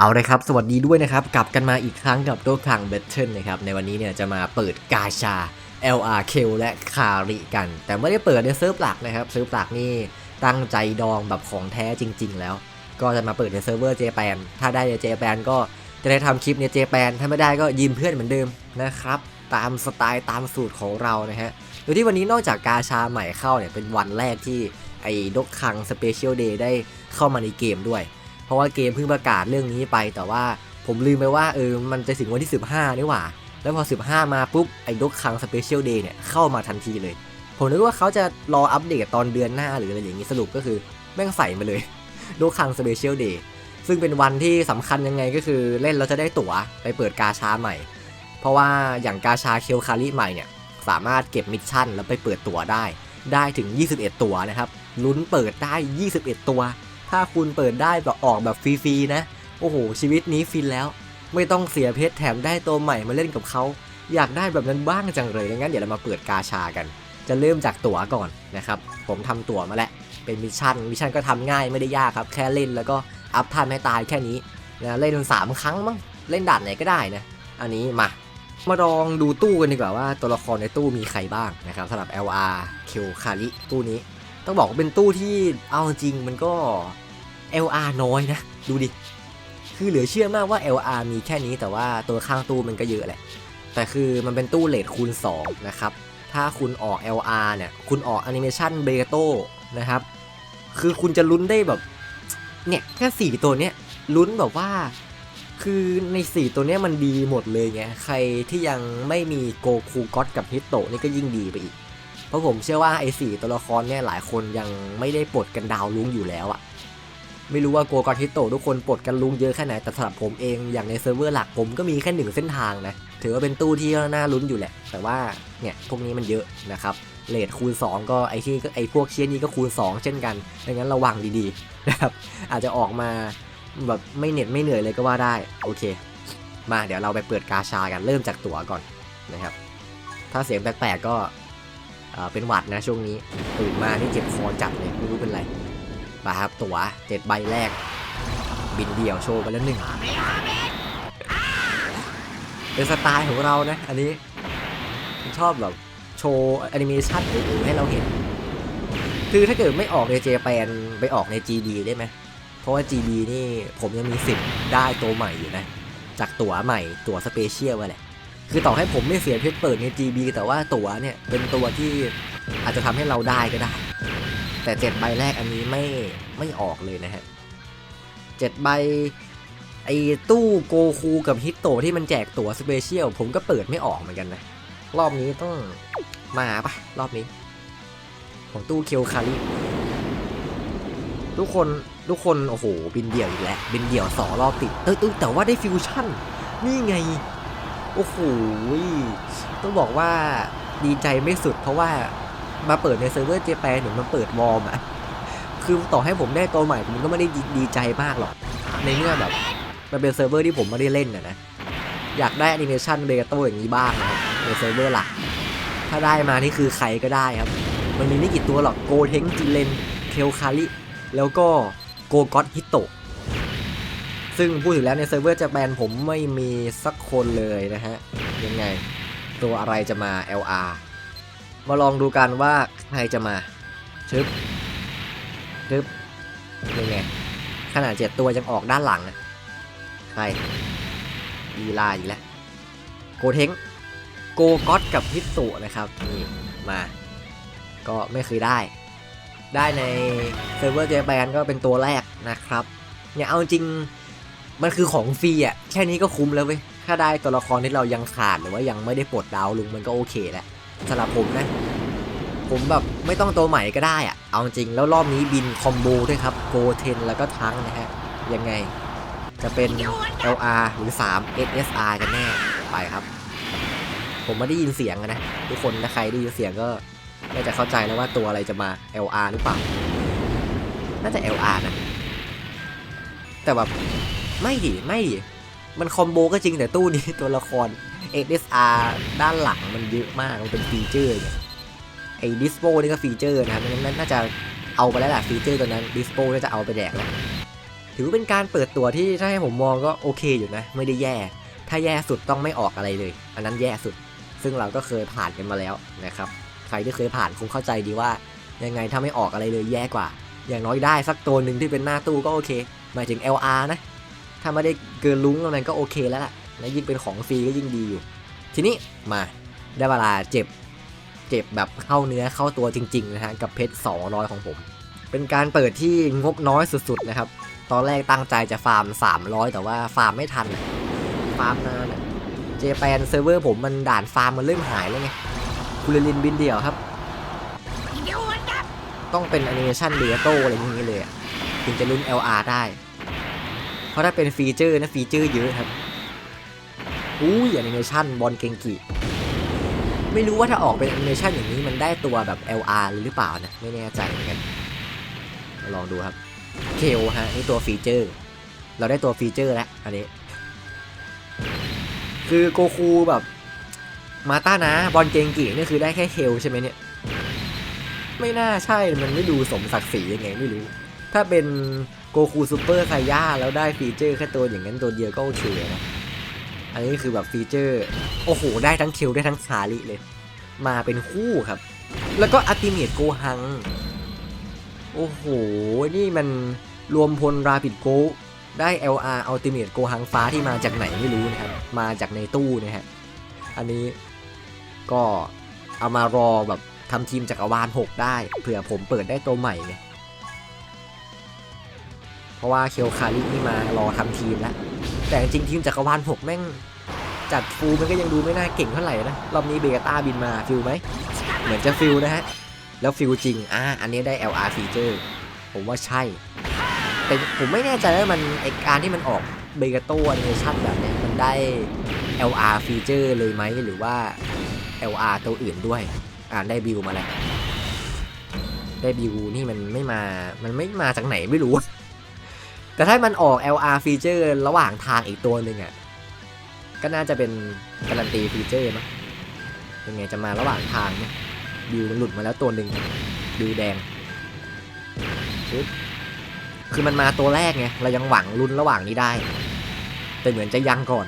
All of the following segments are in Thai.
เอาเลยครับสวัสดีด้วยนะครับ กลับกันมาอีกครั้งกับโดคังเบทเทิลนะครับ ในวันนี้เนี่ยจะมาเปิดกาชา LRK และคาริกัน แต่ไม่ได้เปิดในเซิร์ฟหลักนะครับ เซิร์ฟหลักนี่ตั้งใจดองแบบของแท้จริง ๆ แล้ว ก็จะมาเปิดในเซิร์ฟเวอร์เจแปนถ้าได้ในเจแปนก็จะได้ทำคลิปในเจแปนถ้าไม่ได้ก็ยืมเพื่อนเหมือนเดิมนะครับ ตามสไตล์ตามสูตรของเรานะฮะโดยที่วันนี้นอกจากกาชาใหม่เข้าเนี่ยเป็นวันแรกที่ไอ้ดกคังสเปเชียลเดย์ได้เข้ามาในเกมด้วย เพราะว่าเกมเพิ่งประกาศเรื่องนี้ไป แต่ว่าผมลืมไปว่าเออมันจะถึงวันที่ 15 นี่หว่า แล้วพอ 15 มาปุ๊บ ไอ้ดกคังสเปเชียลเดย์เนี่ยเข้ามาทันทีเลย ผมนึกว่าเขาจะรออัปเดตตอนเดือนหน้าหรืออะไรอย่างนี้สรุปก็คือแม่งใส่มาเลยดกคังสเปเชียลเดย์ซึ่งเป็นวันที่สำคัญยังไงก็คือเล่นเราจะได้ตั๋วไปเปิดกาชาใหม่ เพราะว่าอย่างกาชาเคลคาริใหม่เนี่ยสามารถเก็บมิชชั่นแล้วไปเปิดตั๋วได้ ได้ถึง 21 ตั๋วนะครับลุ้นเปิดได้ 21 ตัว ถ้าคุณเปิดได้แบบออกแบบฟรีๆนะ โอ้โห ชีวิตนี้ฟินแล้ว ไม่ต้องเสียเพชรแถมได้ตัวใหม่มาเล่นกับเขา อยากได้แบบนั้นบ้างจังเลยงั้นเดี๋ยวเรามาเปิดกาชากัน จะเริ่มจากตั๋วก่อนนะครับ ผมทำตั๋วมาแล้ว เป็นมิชชั่น มิชชั่นก็ทำง่ายไม่ได้ยากครับ แค่เล่นแล้วก็อัพท่านให้ตายแค่นี้นะเล่นสามครั้งมั้ง เล่นด่านไหนก็ได้นะ อันนี้มา มาลองดูตู้กันดีกว่าว่าตัวละครในตู้มีใครบ้างนะครับสำหรับ LR เคิวคาริตู้นี้ ต้องบอกว่าเป็นตู้ที่เอาจริงมันก็ LR น้อยนะ ดูดิ คือเหลือเชื่อมากว่า LR มีแค่นี้แต่ว่าตัวข้างตู้มันก็เยอะแหละ แต่คือมันเป็นตู้เลทคูณ 2 นะครับ ถ้าคุณออก LR เนี่ย คุณออกแอนิเมชันเบโตนะครับ คือคุณจะลุ้นได้แบบ เนี่ย แค่ 4 ตัวเนี้ยลุ้นแบบว่า คือใน 4 ตัวเนี้ยมันดีหมดเลยไง ใครที่ยังไม่มีโกคูก็อตกับฮิตโตะนี่ก็ยิ่งดีไปอีก เพราะผมเชื่อว่าไอ้สี่ตัวละครเนี่ยหลายคนยังไม่ได้ปลดกันดาวลุ้งอยู่แล้วอะ ไม่รู้ว่าโกกอทิโตทุกคนปลดกันลุงเยอะแค่ไหนแต่สำหรับผมเองอย่างในเซิร์ฟเวอร์หลักผมก็มีแค่หนึ่งเส้นทางนะ ถือว่าเป็นตู้ที่น่าลุ้นอยู่แหละ แต่ว่าเนี่ยพวกนี้มันเยอะนะครับเลทคูณ 2 ก็ไอที่ไอพวกเชียนี้ก็คูณ 2 เช่นกันดังนั้นระวังดีๆนะครับอาจจะออกมาแบบไม่เหน็ดไม่เหนื่อยเลยก็ว่าได้โอเค มาเดี๋ยวเราไปเปิดกาชากันเริ่มจากตั๋วก่อนนะครับ ถ้าเสียงแปลกๆก็อ่อเป็นหวัดนะช่วงนี้ตื่นมานี่เจ็บคอจัดเลยไม่รู้เป็นไร มาครับตั๋วเจ็ดใบแรก บินเดี่ยวโชว์ไปแล้วหนึ่งเป็นสไตล์ของเรานะ อันนี้ชอบแบบโชว์แอนิเมชันอื่นให้เราเห็น คือถ้าเกิดไม่ออกในเจแปนไปออกใน GD ได้ไหม เพราะว่า GD นี่ผมยังมีสิทธิ์ได้ตัวใหม่อยู่นะ จากตั๋วใหม่ตั๋วสเปเชียลแหละคือต่อให้ผมไม่เสียเพชรเปิดใน GB แต่ว่าตั๋วเนี่ยเป็นตัวที่อาจจะทำให้เราได้ก็ได้ แต่เจ็ดใบแรกอันนี้ไม่ไม่ออกเลยนะฮะเจ็ดใบไอ้ตู้โกคูกับฮิตโตะที่มันแจกตั๋วสเปเชียลผมก็เปิดไม่ออกเหมือนกันนะ รอบนี้ต้องมาปะรอบนี้ ของตู้เคียวคาริทุกคนทุกคน โอ้โห บินเดี่ยวอีกแล้ว บินเดี่ยวสองรอบติด เออแต่ว่าได้ฟิวชั่น นี่ไง โอ้โห ต้องบอกว่าดีใจไม่สุดเพราะว่า มาเปิดในเซิร์ฟเวอร์เจแปนเหมือนมาเปิดวอร์มอะคือต่อให้ผมได้ตัวใหม่ผมก็ไม่ได้ดีดใจมากหรอก ในเมื่อแบบมันเป็นเซิร์ฟเวอร์ที่ผมไม่ได้เล่นนะนะ อยากได้แอนิเมชันเบโตอย่างนี้บ้างนะครับในเซิร์ฟเวอร์หลัก ถ้าได้มานี่คือใครก็ได้ครับ มันมีไม่กี่ตัวหรอกโกเทงจิเลนเคลคาริแล้วก็โกก็อตฮิโตะซึ่งพูดถึงแล้วในเซิร์ฟเวอร์จะแบนผมไม่มีสักคนเลยนะฮะ ยังไง ตัวอะไรจะมา LR มาลองดูกันว่าใครจะมา ชึบ ชึบยังไง ขนาดเจ็ดตัวยังออกด้านหลังอะใครลีลาอีกแล้ว โกเทงโกก็อตกับฮิตโตะนะครับ นี่ มา ก็ไม่เคยได้ ได้ในเซิร์ฟเวอร์เจแปนก็เป็นตัวแรกนะครับ เนี่ยเอาจริง มันคือของฟรีอะ แค่นี้ก็คุ้มแล้วเว้ย ถ้าได้ตัวละครที่เรายังขาดหรือว่ายังไม่ได้ปลดดาวลุงมันก็โอเคแหละ สำหรับผมนะ ผมแบบไม่ต้องตัวใหม่ก็ได้อะเอาจริงแล้วรอบนี้บินคอมโบด้วยครับโกเทนแล้วก็ทั้งนะฮะ ยังไงจะเป็น LR หรือ 3 SSR กันแน่ไปครับ ผมไม่ได้ยินเสียงนะ ทุกคนถ้าใครได้ยินเสียงก็น่าจะเข้าใจแล้วว่าตัวอะไรจะมา LR หรือเปล่า น่าจะ LR นะ แต่แบบ ไม่ดิ ไม่ดิ มันคอมโบก็จริงแต่ตู้นี้ตัวละคร XSR ด้านหลังมันเยอะมาก มันเป็นฟีเจอร์ไงไอ้ดิสโ o นี่ก็ฟีเจอร์นะครับนั้นน่าจะเอาไปแล้วแหละฟีเจอร์ตัวนั้นดิสโ o น่าจะเอาไปแดกแล้วถือว่าเป็นการเปิดตัวที่ถ้าให้ผมมองก็โอเคอยู่นะ ไม่ได้แย่ ถ้าแย่สุดต้องไม่ออกอะไรเลย อันนั้นแย่สุด ซึ่งเราก็เคยผ่านกันมาแล้วนะครับ ใครที่เคยผ่านคงเข้าใจดีว่า ยังไงถ้าไม่ออกอะไรเลยแย่กว่า อย่างน้อยได้สักตัวหนึ่งที่เป็นหน้าตู้ก็โอเคหมายถึง LR นะาไม่ได้เกินลุ้งตรงนั้นก็โอเคแล้วล่ะและยิ่งเป็นของฟรีก็ยิ่งดีอยู่ ทีนี้มาได้เวลาเจ็บเจ็บแบบเข้าเนื้อเข้าตัวจริงๆนะฮะกับเพชร200 ของผม เป็นการเปิดที่งบน้อยสุดๆนะครับ ตอนแรกตั้งใจจะฟาร์ม 300 แต่ว่าฟาร์มไม่ทันอะฟาร์มนานเจแปนเซิร์ฟเวอร์ผมมันด่านฟาร์มมันเริ่มหายแล้วไงคูเลลินบินเดี่ยวครับ ต้องเป็นแอนิเมชันเรียโตอะไรอย่างนี้เลยอะถึงจะลุ้น LR ได้ ราะถ้าเป็นฟีเจอร์นะฟีเจอร์เยอะครับอุ้ยแอนิเมชันบอลเกงกิไม่รู้ว่าถ้าออกเป็นแอนิเมชันอย่างนี้มันได้ตัวแบบ LR หรือเปล่านะไม่แน่ใจเหมือนกันมาลองดูครับเคลฮะนี่ตัวฟีเจอร์ เราได้ตัวฟีเจอร์แล้วอันนี้ คือโกคูแบบมาต้านะบอลเกงกินี่คือได้แค่เคลใช่ไหมเนี่ย ไม่น่าใช่มันไม่ดูสมศักดิ์ศรียังไงไม่รู้ ถ้าเป็น โกคูซูเปอร์ไซย่าแล้วได้ฟีเจอร์แค่ตัวอย่างนั้นตัวเดียวก็โอเคนะอันนี้คือแบบฟีเจอร์ โอ้โห ได้ทั้งคิวได้ทั้งคาริเลย มาเป็นคู่ครับ แล้วก็อัติเมตโกฮัง โอ้โห นี่มันรวมพลราปิดโกได้ LR Ultimate โกฮังฟ้าที่มาจากไหนไม่รู้นะครับ มาจากในตู้นะฮะ อันนี้ก็เอามารอแบบทำทีมจักรวาล 6 ได้เผื่อผมเปิดได้ตัวใหม่ไง เพราะว่าเคียวคารินี่มารอทำทีมแล้ว แต่จริงทีมจักรวาล6แม่ง จัดฟูลมันก็ยังดูไม่น่าเก่งเท่าไหร่นะ รอบนี้เบต้าบินมาฟิลไหม เหมือนจะฟิลนะฮะ แล้วฟิลจริง อ่า อันนี้ได้ LR feature ผมว่าใช่ แต่ผมไม่แน่ใจว่ามันไอการที่มันออกเบกาโตแอนิเมชันแบบเนี้ยมันได้ LR feature เลยไหมหรือว่า LR ตัวอื่นด้วย อ่าได้บิวมาแล้วได้บิวนี่มันไม่มา มันไม่มาจากไหนไม่รู้ แต่ถ้ามันออก LR feature ระหว่างทางอีกตัวหนึ่งอะ ก็น่าจะเป็นการันตีฟีเจอร์มั้งยังไงจะมาระหว่างทางเนี่ยบิวมันหลุดมาแล้วตัวหนึ่งบิวแดง คือมันมาตัวแรกไง เรายังหวังลุ้นระหว่างนี้ได้ แต่เหมือนจะยังก่อน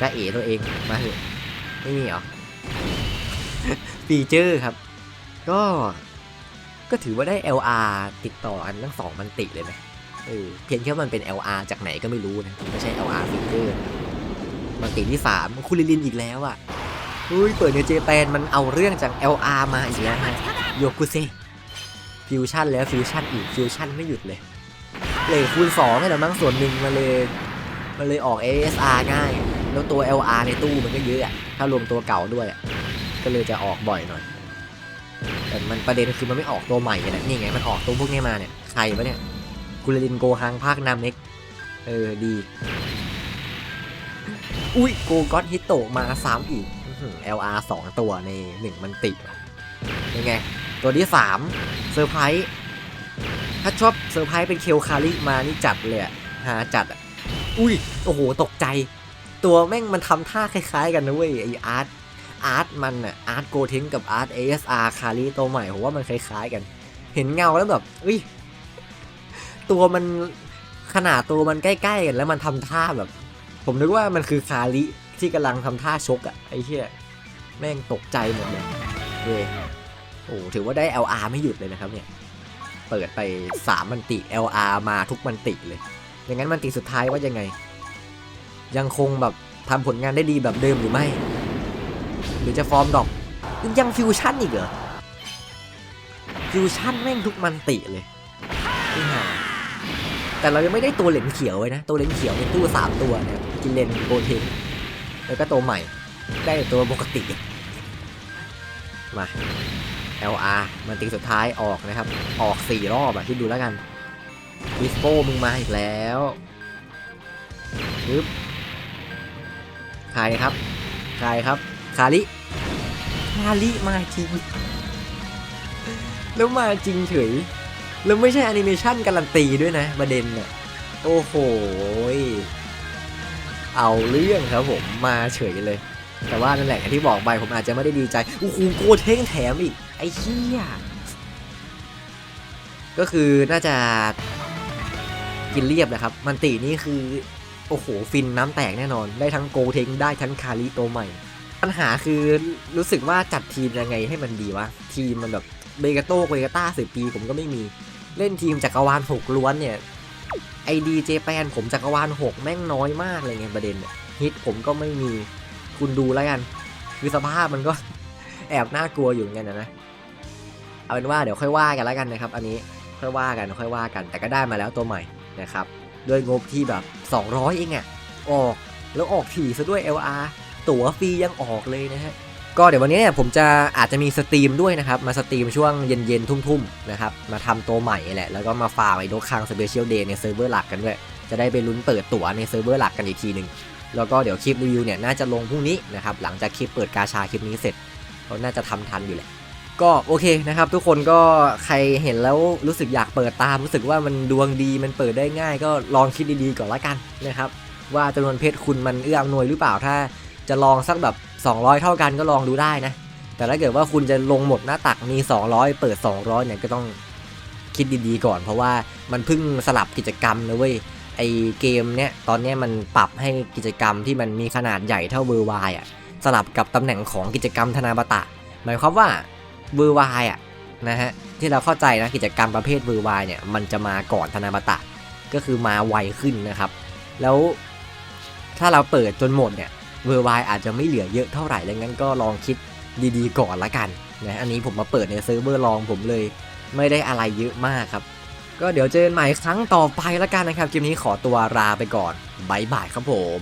จะเอ๋ตัวเองมาเถอะไม่มีหรอฟีเจอร์ครับ ก็ก็ถือว่าได้ LR ติดต่อกันทั้งสองมันติเลยนะ เออเพียงแค่มันเป็น LR จากไหนก็ไม่รู้นะ ไม่ใช่ LR ฟีเจอร์มันติที่3คุริลินอีกแล้วอะอุ้ยเปิดในเจแปนมันเอาเรื่องจาก LR มาอีกแล้วฮะโยกุเซฟิวชั่นแล้วฟิวชั่นอีกฟิวชั่นไม่หยุดเลยเลยคูณ2ให้แต่มั้งส่วนหนึ่งมาเลยมันเลยออก ASR ง่าย แล้วตัว LR ในตู้มันก็เยอะอะถ้ารวมตัวเก่าด้วยอะก็เลยจะออกบ่อยหน่อย แต่มันประเด็นคือมันไม่ออกตัวใหม่ไงนะนี่ไง มันออกตัวพวกนี้มาเนี่ย ใครวะเนี่ย กุลลินโกฮังภาคนามเม็ก เออ ดี อุ้ยโกก็อตฮิตโตะมาซ้ำอีกอื้อหือ LR 2 ตัวใน 1 มันติดยังไง ตัวที่3เซอร์ไพรส์ถ้าชอบเซอร์ไพรส์เป็นเคลคาริมานี่จัดเลยอะหาจัดอุ้ย โอ้โห ตกใจ ตัวแม่งมันทำท่าคล้ายๆ กันนะเว้ย ไออาร์ตอาร์ตมันอะอาร์ตโกเทนกับอาร์ต ASR คาริตัวใหม่ผมว่ามันคล้ายๆกัน เห็นเงาแล้วแบบอุ้ย ตัวมันขนาดตัวมันใกล้ๆกันแล้วมันทำท่าแบบ ผมนึกว่ามันคือคาริที่กำลังทำท่าชกอะไอ้เหี้ยแม่งตกใจหมดเลยเว้ยโอ้ถือว่าได้ LR ไม่หยุดเลยนะครับเนี่ย เปิดไป3มันติ LR มาทุกมันติเลยอย่างนั้นมันติสุดท้ายว่ายังไง ยังคงแบบทำผลงานได้ดีแบบเดิมหรือไม่ หรือจะฟอร์มดอก ยังฟิวชั่นอีกเหรอ ฟิวชั่นแม่งทุกมันติเลยนี่หา แต่เรายังไม่ได้ตัวเหรนเขียวไว้นะ ตัวเหรนเขียวในตู้สามตัวเนี่ยกินเลนโกเทนแล้วก็ตัวใหม่ ได้ตัวปกติ มา LR มันติสุดท้ายออกนะครับ ออก4รอบอะคิดดูแล้วกันวิสโปมึงมาอีกแล้วปึ๊บใครครับใครครับ คาริ คาริมาจริง แล้วมาจริงเฉย แล้วไม่ใช่แอนิเมชันการันตีด้วยนะประเด็นเนี่ยโอ้โห เอาเรื่องครับผมมาเฉยเลย แต่ว่านั่นแหละที่บอกไปผมอาจจะไม่ได้ดีใจโอ้โหโกเท่งแถมอีก ไอ้เหี้ยก็คือน่าจะกินเรียบนะครับ มันตินี่คือ โอ้โห ฟินน้ำแตกแน่นอน ได้ทั้งโกเทงได้ทั้งคาริตัวใหม่ ปัญหาคือรู้สึกว่าจัดทีมยังไงให้มันดีวะ ทีมมันแบบเบกาโต้เบกาต้าสิบปีผมก็ไม่มี เล่นทีมจักรวาลหกล้วนเนี่ยไอดีเจแปนผมจักรวาลหกแม่งน้อยมากเลยไงประเด็นฮิตผมก็ไม่มีคุณดูแล้วกัน คือสภาพมันก็แอบน่ากลัวอยู่เหมือนกันนะนะเอาเป็นว่าเดี๋ยวค่อยว่ากันแล้วกันนะครับ อันนี้ค่อยว่ากันค่อยว่ากัน แต่ก็ได้มาแล้วตัวใหม่นะครับด้วยงบที่แบบ 200 เองอะออกแล้วออกถี่ซะด้วย LR ตั๋วฟรียังออกเลยนะฮะ ก็เดี๋ยววันนี้เนี่ยผมจะอาจจะมีสตรีมด้วยนะครับ มาสตรีมช่วงเย็นๆ ทุ่มๆนะครับ มาทำตัวใหม่แหละ แล้วก็มาฟาร์มไอ้โดคังสเปเชียลเดย์ในเซิร์ฟเวอร์หลักกันด้วย จะได้ไปลุ้นเปิดตั๋วในเซิร์ฟเวอร์หลักกันอีกทีหนึ่งแล้วก็เดี๋ยวคลิปรีวิวเนี่ยน่าจะลงพรุ่งนี้นะครับ หลังจากคลิปเปิดกาชาคลิปนี้เสร็จเขาน่าจะทำทันอยู่แหละก็โอเคนะครับ ทุกคนก็ใครเห็นแล้วรู้สึกอยากเปิดตามรู้สึกว่ามันดวงดีมันเปิดได้ง่าย ก็ลองคิดดีๆก่อนละกันนะครับ ว่าจำนวนเพชรคุณมันเอื้ออำนวยหรือเปล่าถ้าจะลองสักแบบ 200 เท่ากันก็ลองดูได้นะ แต่ถ้าเกิดว่าคุณจะลงหมดหน้าตักมี 200 เปิด 200เนี่ยก็ต้องคิดดีๆก่อน เพราะว่ามันเพิ่งสลับกิจกรรมนะเว้ยไอเกมเนี้ยตอนเนี้ยมันปรับให้กิจกรรมที่มันมีขนาดใหญ่เท่าเวอร์ไวอะสลับกับตำแหน่งของกิจกรรมธนาบตะ หมายความว่าเวอร์ไวอะนะฮะที่เราเข้าใจนะกิจกรรมประเภทเวอร์ไวเนี่ยมันจะมาก่อนธนาบตะก็คือมาไวขึ้นนะครับ แล้วถ้าเราเปิดจนหมดเนี่ย เวอร์ไวอาจจะไม่เหลือเยอะเท่าไหร่ดังนั้นก็ลองคิดดีๆก่อนละกันนะอันนี้ผมมาเปิดในเซิร์ฟเวอร์ลองผมเลยไม่ได้อะไรเยอะมากครับ ก็เดี๋ยวเจอกันใหม่ครั้งต่อไปละกันนะครับคลิปนี้ขอตัวลาไปก่อนบายบายครับผม